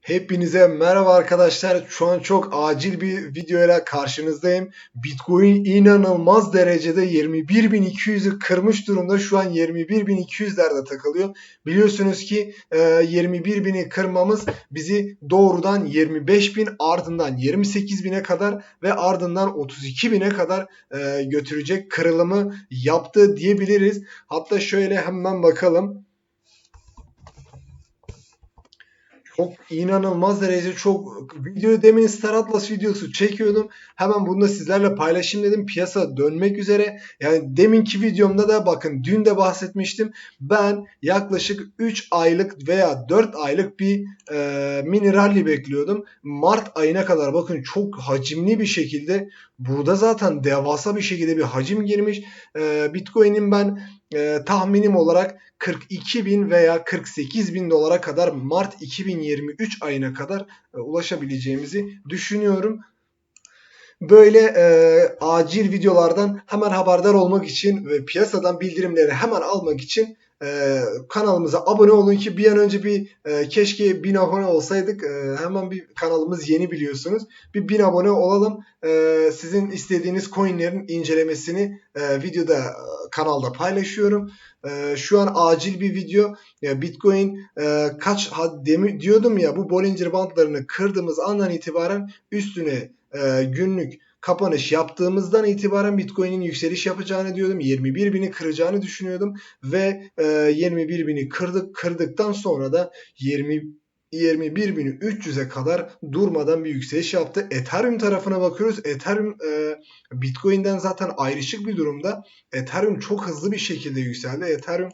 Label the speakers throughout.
Speaker 1: Hepinize merhaba arkadaşlar. Şu an çok acil bir videoyla karşınızdayım. Bitcoin inanılmaz derecede 21.200'ü kırmış durumda. Şu an 21.200'lerde takılıyor. Biliyorsunuz ki e, 21.000'i kırmamız bizi doğrudan 25.000 ardından 28.000'e kadar ve ardından 32.000'e kadar e, götürecek kırılımı yaptı diyebiliriz. Hatta şöyle hemen bakalım. Çok inanılmaz derece çok video demin Star Atlas videosu çekiyordum. Hemen bunu da sizlerle paylaşayım dedim. Piyasa dönmek üzere. Yani deminki videomda da bakın dün de bahsetmiştim. Ben yaklaşık 3 aylık veya 4 aylık bir e, mini rally bekliyordum. Mart ayına kadar bakın çok hacimli bir şekilde burada zaten devasa bir şekilde bir hacim girmiş. E, Bitcoin'in ben e, tahminim olarak 42 bin veya 48 bin dolara kadar Mart 2023 ayına kadar e, ulaşabileceğimizi düşünüyorum. Böyle e, acil videolardan hemen haberdar olmak için ve piyasadan bildirimleri hemen almak için e, kanalımıza abone olun ki bir an önce bir e, keşke 1000 abone olsaydık. E, hemen bir kanalımız yeni biliyorsunuz. Bir 1000 abone olalım. E, sizin istediğiniz coinlerin incelemesini e, videoda e, kanalda paylaşıyorum. E, şu an acil bir video. Ya Bitcoin e, kaç ha, demi, diyordum ya bu Bollinger Bandlarını kırdığımız andan itibaren üstüne e, günlük kapanış yaptığımızdan itibaren Bitcoin'in yükseliş yapacağını diyordum. 21 bini kıracağını düşünüyordum ve e, 21 bini kırdık. Kırdıktan sonra da 20 21.300'e kadar durmadan bir yükseliş yaptı. Ethereum tarafına bakıyoruz. Ethereum e, Bitcoin'den zaten ayrışık bir durumda. Ethereum çok hızlı bir şekilde yükseldi. Ethereum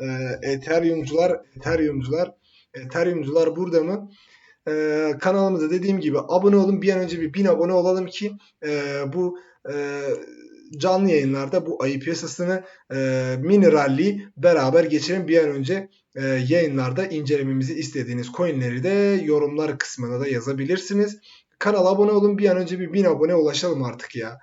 Speaker 1: e, Ethereum'cular Ethereum'cular Ethereum'cular burada mı? E, kanalımıza dediğim gibi abone olun. Bir an önce bir bin abone olalım ki e, bu e, canlı yayınlarda bu ayı piyasasını e, mini rally beraber geçelim. Bir an önce e, yayınlarda incelememizi istediğiniz coinleri de yorumlar kısmına da yazabilirsiniz. Kanala abone olun. Bir an önce bir bin abone ulaşalım artık ya.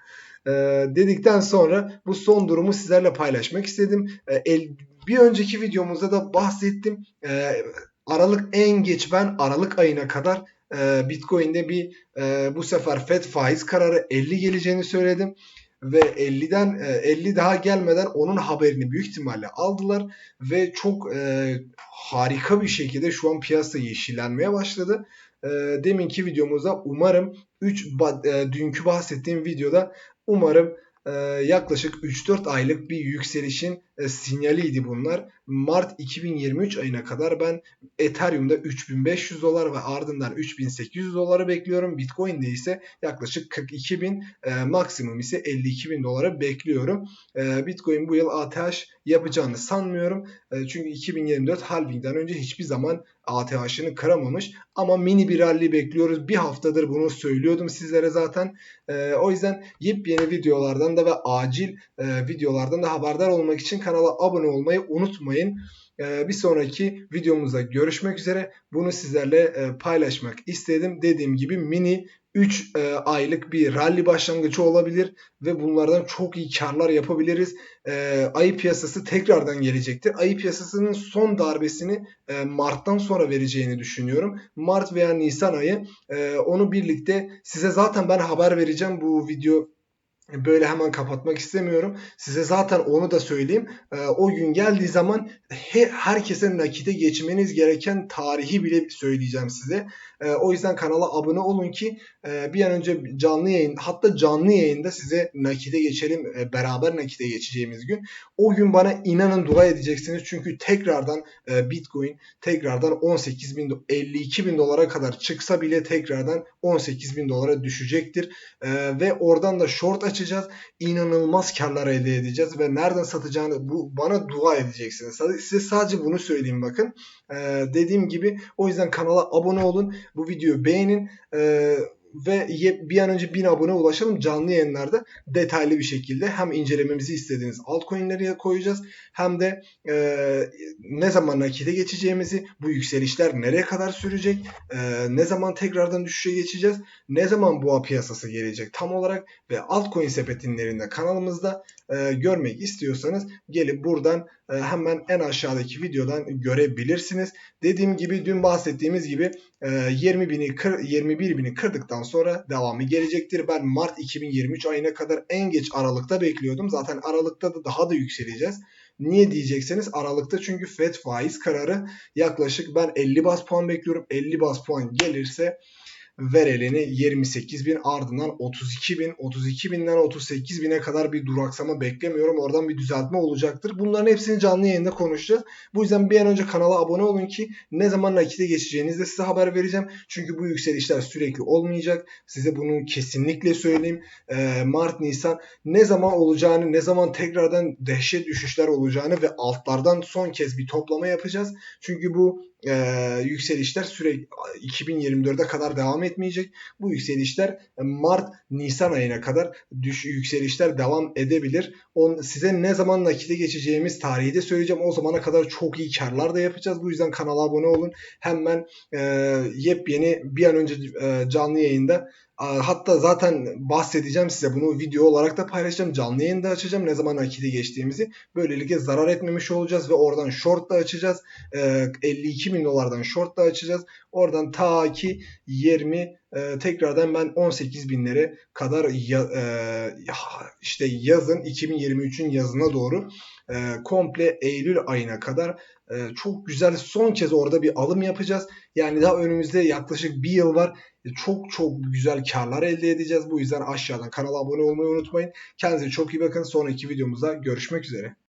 Speaker 1: E, dedikten sonra bu son durumu sizlerle paylaşmak istedim. E, el, bir önceki videomuzda da bahsettim. E, Aralık en geç ben Aralık ayına kadar e, Bitcoin'de bir e, bu sefer FED faiz kararı 50 geleceğini söyledim ve 50'den e, 50 daha gelmeden onun haberini büyük ihtimalle aldılar ve çok e, harika bir şekilde şu an piyasa yeşillenmeye başladı. E, deminki videomuzda umarım 3 e, dünkü bahsettiğim videoda umarım e, yaklaşık 3-4 aylık bir yükselişin e, sinyaliydi bunlar. Mart 2023 ayına kadar ben Ethereum'da 3500 dolar ve ardından 3800 dolara bekliyorum. Bitcoin'de ise yaklaşık 42 bin e, maksimum ise 52 bin dolara bekliyorum. E, Bitcoin bu yıl ATH yapacağını sanmıyorum. E, çünkü 2024 halvingden önce hiçbir zaman ATH'ını kıramamış. Ama mini bir rally bekliyoruz. Bir haftadır bunu söylüyordum sizlere zaten. E, o yüzden yepyeni videolardan da ve acil e, videolardan da haberdar olmak için kanala abone olmayı unutmayın. Ee, bir sonraki videomuzda görüşmek üzere. Bunu sizlerle e, paylaşmak istedim. Dediğim gibi mini 3 e, aylık bir rally başlangıcı olabilir ve bunlardan çok iyi karlar yapabiliriz. E, ayı piyasası tekrardan gelecektir. Ayı piyasasının son darbesini Mart'tan sonra vereceğini düşünüyorum. Mart veya Nisan ayı onu birlikte size zaten ben haber vereceğim bu video böyle hemen kapatmak istemiyorum. Size zaten onu da söyleyeyim. E, o gün geldiği zaman he, herkese nakite geçmeniz gereken tarihi bile söyleyeceğim size. E, o yüzden kanala abone olun ki bir an önce canlı yayın hatta canlı yayında size nakite geçelim. E, beraber nakite geçeceğimiz gün. O gün bana inanın dua edeceksiniz. Çünkü tekrardan e, Bitcoin tekrardan 18 bin 52 bin dolara kadar çıksa bile tekrardan 18 bin dolara düşecektir. E, ve oradan da short açacağız. İnanılmaz karlar elde edeceğiz ve nereden satacağını bu bana dua edeceksiniz. Size sadece bunu söyleyeyim bakın. Ee, dediğim gibi o yüzden kanala abone olun. Bu videoyu beğenin. Ve bir an önce 1000 abone ulaşalım canlı yayınlarda detaylı bir şekilde hem incelememizi istediğiniz altcoin'leri koyacağız hem de e, ne zaman nakite geçeceğimizi bu yükselişler nereye kadar sürecek e, ne zaman tekrardan düşüşe geçeceğiz ne zaman boğa piyasası gelecek tam olarak ve altcoin sepetinlerinde kanalımızda e, görmek istiyorsanız gelip buradan e, hemen en aşağıdaki videodan görebilirsiniz. Dediğim gibi dün bahsettiğimiz gibi e, 20 bini kır, 21 bini kırdıktan sonra devamı gelecektir. Ben Mart 2023 ayına kadar en geç Aralık'ta bekliyordum. Zaten Aralık'ta da daha da yükseleceğiz. Niye diyecekseniz Aralık'ta çünkü FED faiz kararı yaklaşık ben 50 bas puan bekliyorum. 50 bas puan gelirse ver elini 28 bin ardından 32 bin 32 binden 38 bine kadar bir duraksama beklemiyorum. Oradan bir düzeltme olacaktır. Bunların hepsini canlı yayında konuşacağız. Bu yüzden bir an önce kanala abone olun ki ne zaman nakite geçeceğinizi de size haber vereceğim. Çünkü bu yükselişler sürekli olmayacak. Size bunu kesinlikle söyleyeyim. Ee, Mart, Nisan ne zaman olacağını, ne zaman tekrardan dehşet düşüşler olacağını ve altlardan son kez bir toplama yapacağız. Çünkü bu e, yükselişler sürekli 2024'e kadar devam etmeyecek. Bu yükselişler Mart Nisan ayına kadar düş yükselişler devam edebilir. On, size ne zaman nakite geçeceğimiz tarihi de söyleyeceğim. O zamana kadar çok iyi karlar da yapacağız. Bu yüzden kanala abone olun. Hemen e, yepyeni bir an önce e, canlı yayında Hatta zaten bahsedeceğim size bunu video olarak da paylaşacağım. Canlı yayında açacağım ne zaman nakite geçtiğimizi. Böylelikle zarar etmemiş olacağız ve oradan short da açacağız. 52 bin dolardan short da açacağız. Oradan ta ki 20 tekrardan ben 18 binlere kadar ya, işte yazın 2023'ün yazına doğru komple Eylül ayına kadar çok güzel son kez orada bir alım yapacağız. Yani daha önümüzde yaklaşık bir yıl var. Çok çok güzel karlar elde edeceğiz. Bu yüzden aşağıdan kanala abone olmayı unutmayın. Kendinize çok iyi bakın. Sonraki videomuzda görüşmek üzere.